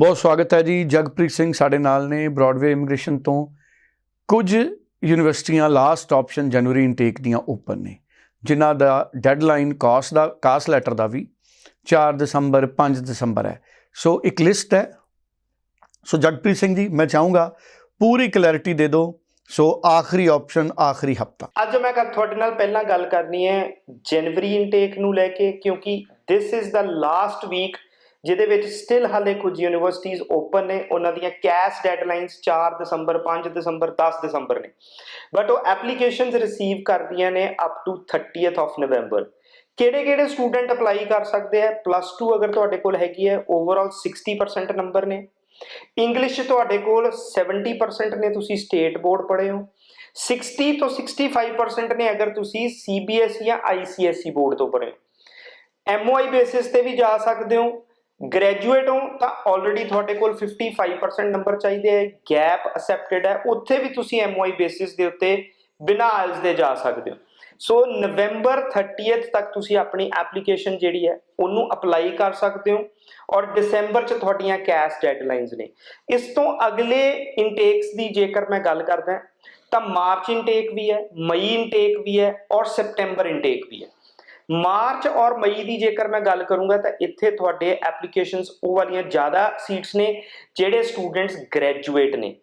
ਬਹੁਤ ਸਵਾਗਤ ਹੈ ਜੀ। ਜਗਪ੍ਰੀਤ ਸਿੰਘ ਸਾਡੇ ਨਾਲ ਨੇ ਬ੍ਰੌਡਵੇ ਇਮੀਗ੍ਰੇਸ਼ਨ ਤੋਂ। ਕੁਝ ਯੂਨੀਵਰਸਿਟੀਆਂ ਲਾਸਟ ਆਪਸ਼ਨ ਜਨਵਰੀ ਇਨਟੇਕ ਦੀਆਂ ਓਪਨ ਨੇ। ਜਿਨ੍ਹਾਂ ਦਾ ਡੈਡਲਾਈਨ ਕਾਸ ਦਾ ਕਾਸ ਲੈਟਰ ਦਾ ਵੀ 4 ਦਸੰਬਰ 5 ਦਸੰਬਰ ਹੈ। ਸੋ ਇੱਕ ਲਿਸਟ ਹੈ। ਸੋ ਜਗਪ੍ਰੀਤ ਸਿੰਘ ਜੀ, ਮੈਂ ਚਾਹੂੰਗਾ ਪੂਰੀ ਕਲੈਰਿਟੀ ਦੇ ਦਿਓ। ਸੋ ਆਖਰੀ ਆਪਸ਼ਨ ਆਖਰੀ ਹਫਤਾ। ਅੱਜ ਮੈਂ ਕਰ ਤੁਹਾਡੇ ਨਾਲ ਪਹਿਲਾਂ ਗੱਲ ਕਰਨੀ ਹੈ ਜਨਵਰੀ ਇਨਟੇਕ ਨੂੰ ਲੈ ਕੇ, ਕਿਉਂਕਿ this is the last week ਜਿਹਦੇ ਵਿੱਚ ਸਟਿਲ ਹਾਲੇ ਕੁਝ ਯੂਨੀਵਰਸਿਟੀਆਂ ਓਪਨ ਨੇ, ਉਹਨਾਂ ਦੀਆਂ ਕੈਸ਼ ਡੈਡਲਾਈਨਸ 4 ਦਸੰਬਰ 5 ਦਸੰਬਰ 10 ਦਸੰਬਰ ਨੇ। ਬਟ ਉਹ ਐਪਲੀਕੇਸ਼ਨਸ ਰਿਸੀਵ ਕਰਦੀਆਂ ਨੇ ਅਪ ਟੂ 30th ਆਫ ਨਵੰਬਰ ਕਿਹੜੇ ਕਿਹੜੇ ਸਟੂਡੈਂਟ ਅਪਲਾਈ ਕਰ ਸਕਦੇ ਆ? ਪਲੱਸ 2 ਅਗਰ ਤੁਹਾਡੇ ਕੋਲ ਹੈਗੀ ਹੈ ਓਵਰਆਲ 60% ਨੰਬਰ ਨੇ। ਇੰਗਲਿਸ਼ 'ਚ ਤੁਹਾਡੇ ਕੋਲ 70% ਨੇ, ਤੁਸੀਂ ਸਟੇਟ ਬੋਰਡ ਪੜ੍ਹੇ ਹੋ। 60 ਤੋਂ 65% ਨੇ ਅਗਰ ਤੁਸੀਂ CBSE ਜਾਂ ICSE ਬੋਰਡ ਤੋਂ ਪੜ੍ਹੇ ਹੋ। MOI ਬੇਸਿਸ ਤੇ ਵੀ ਜਾ ਸਕਦੇ ਹੋ। ਗ੍ਰੈਜੂਏਟ ਹੋ, ਤਾਂ ਆਲਰੇਡੀ ਤੁਹਾਡੇ ਕੋਲ 55% ਨੰਬਰ ਚਾਹੀਦੇ ਹੈ ਗੈਪ ਅਸੈਪਟਡ ਹੈ, ਉੱਥੇ ਵੀ ਤੁਸੀਂ MOI ਬੇਸਿਸ ਦੇ ਉੱਤੇ ਬਿਨਾਂ ਆਇਲਸ ਦੇ ਜਾ ਸਕਦੇ ਹੋ। ਸੋ ਨਵੰਬਰ 30th ਤੱਕ ਤੁਸੀਂ ਆਪਣੀ ਐਪਲੀਕੇਸ਼ਨ ਜਿਹੜੀ ਹੈ, ਉਹਨੂੰ ਅਪਲਾਈ ਕਰ ਸਕਦੇ ਹੋ ਔਰ ਦਸੰਬਰ ਚ ਤੁਹਾਡੀਆਂ ਕੈਸ਼ ਡੈਡਲਾਈਨਸ ਨੇ। ਇਸ ਤੋਂ ਅਗਲੇ ਇਨਟੇਕਸ ਦੀ ਜੇਕਰ ਮੈਂ ਗੱਲ ਕਰਦਾ, ਤਾਂ ਮਾਰਚ ਇਨਟੇਕ ਵੀ ਹੈ ਮਈ ਇਨਟੇਕ ਵੀ ਹੈ ਔਰ ਸਪਟੈਂਬਰ ਇਨਟੇਕ ਵੀ ਹੈ। ਮਾਰਚ ਔਰ ਮਈ ਦੀ ਜੇਕਰ ਮੈਂ ਗੱਲ ਕਰੂੰਗਾ ਤਾਂ ਇੱਥੇ ਤੁਹਾਡੇ ਐਪਲੀਕੇਸ਼ਨਸ ਉਹ ਵਾਲੀਆਂ ਜ਼ਿਆਦਾ ਸੀਟਸ ਨੇ, ਜਿਹੜੇ ਸਟੂਡੈਂਟਸ ਗ੍ਰੈਜੂਏਟ ਨੇ।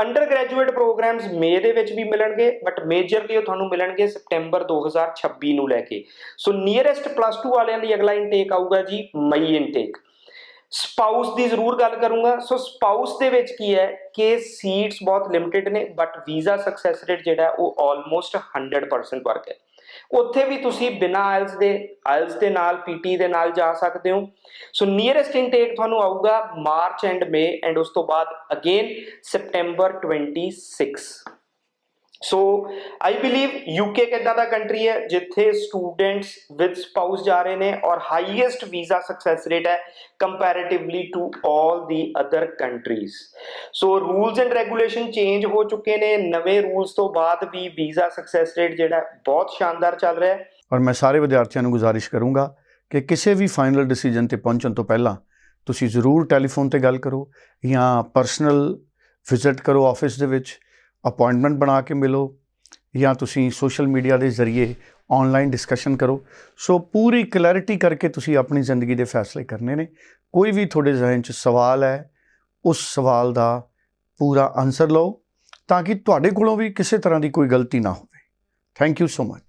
ਅੰਡਰ ਗ੍ਰੈਜੂਏਟ ਪ੍ਰੋਗਰਾਮਸ ਮੇ ਦੇ ਵਿੱਚ ਵੀ ਮਿਲਣਗੇ ਬਟ ਮੇਜਰਲੀ ਉਹ ਤੁਹਾਨੂੰ ਮਿਲਣਗੇ ਸਪਟੈਂਬਰ 2026 ਨੂੰ ਲੈ ਕੇ। ਸੋ ਨੀਅਰੈਸਟ ਪਲੱਸ 2 ਵਾਲਿਆਂ ਲਈ ਅਗਲਾ ਇਨਟੇਕ ਆਊਗਾ ਜੀ, ਮਈ ਇਨਟੇਕ ਸਪਾਊਸ ਦੀ ਜ਼ਰੂਰ ਗੱਲ ਕਰੂੰਗਾ। ਸੋ ਸਪਾਊਸ ਦੇ ਵਿੱਚ ਕੀ ਹੈ ਕਿ ਸੀਟਸ ਬਹੁਤ ਲਿਮਿਟਿਡ ਨੇ ਬਟ ਵੀਜ਼ਾ ਸਕਸੈਸ ਰੇਟ ਜਿਹੜਾ ਉਹ ਆਲਮੋਸਟ 100% ਵਰਗ ਹੈ। ਉੱਥੇ ਵੀ ਤੁਸੀਂ ਬਿਨਾ ਆਇਲਸ ਦੇ ਆਇਲਸ ਦੇ ਨਾਲ ਪੀਟੀ ਦੇ ਨਾਲ ਜਾ ਸਕਦੇ ਹੋ। ਸੋ ਨੀਅਰੈਸਟ ਇਨਟੇਕ ਤੁਹਾਨੂੰ ਆਊਗਾ ਮਾਰਚ ਐਂਡ ਮੇ ਐਂਡ ਉਸ ਤੋਂ ਬਾਅਦ again September 26 so I believe UK ਕਿੱਦਾਂ ਦਾ ਕੰਟਰੀ ਹੈ ਜਿੱਥੇ ਸਟੂਡੈਂਟਸ ਵਿਦ ਸਪਾਊਸ ਜਾ ਰਹੇ ਨੇ ਔਰ ਹਾਈਐਸਟ ਵੀਜ਼ਾ ਸਕਸੈਸ ਰੇਟ ਹੈ comparatively to all the other countries so rules and regulation change ਹੋ ਚੁੱਕੇ ਨੇ। ਨਵੇਂ ਰੂਲਸ ਤੋਂ ਬਾਅਦ ਵੀ ਵੀਜ਼ਾ ਸਕਸੈਸ ਰੇਟ ਜਿਹੜਾ ਬਹੁਤ ਸ਼ਾਨਦਾਰ ਚੱਲ ਰਿਹਾ ਹੈ। ਔਰ ਮੈਂ ਸਾਰੇ ਵਿਦਿਆਰਥੀਆਂ ਨੂੰ ਗੁਜ਼ਾਰਿਸ਼ ਕਰੂੰਗਾ ਕਿ ਕਿਸੇ ਵੀ ਫਾਈਨਲ ਡਿਸੀਜਨ ਤੇ ਪਹੁੰਚਣ ਤੋਂ ਪਹਿਲਾਂ ਤੁਸੀਂ ਜ਼ਰੂਰ ਟੈਲੀਫੋਨ ਤੇ ਗੱਲ ਕਰੋ ਜਾਂ ਪਰਸਨਲ ਵਿਜ਼ਿਟ ਕਰੋ ਆਫਿਸ ਦੇ ਵਿੱਚ। ਅਪਾਇੰਟਮੈਂਟ ਬਣਾ ਕੇ ਮਿਲੋ ਜਾਂ ਤੁਸੀਂ ਸੋਸ਼ਲ ਮੀਡੀਆ ਦੇ ਜ਼ਰੀਏ ਆਨਲਾਈਨ ਡਿਸਕਸ਼ਨ ਕਰੋ। ਸੋ ਪੂਰੀ ਕਲੈਰਿਟੀ ਕਰਕੇ ਤੁਸੀਂ ਆਪਣੀ ਜ਼ਿੰਦਗੀ ਦੇ ਫੈਸਲੇ ਕਰਨੇ ਨੇ। ਕੋਈ ਵੀ ਤੁਹਾਡੇ ਜ਼ਿਹਨ 'ਚ ਸਵਾਲ ਹੈ, ਉਸ ਸਵਾਲ ਦਾ ਪੂਰਾ ਆਨਸਰ ਲਓ ਤਾਂ ਕਿ ਤੁਹਾਡੇ ਕੋਲੋਂ ਵੀ ਕਿਸੇ ਤਰ੍ਹਾਂ ਦੀ ਕੋਈ ਗਲਤੀ ਨਾ ਹੋਵੇ। Thank you so much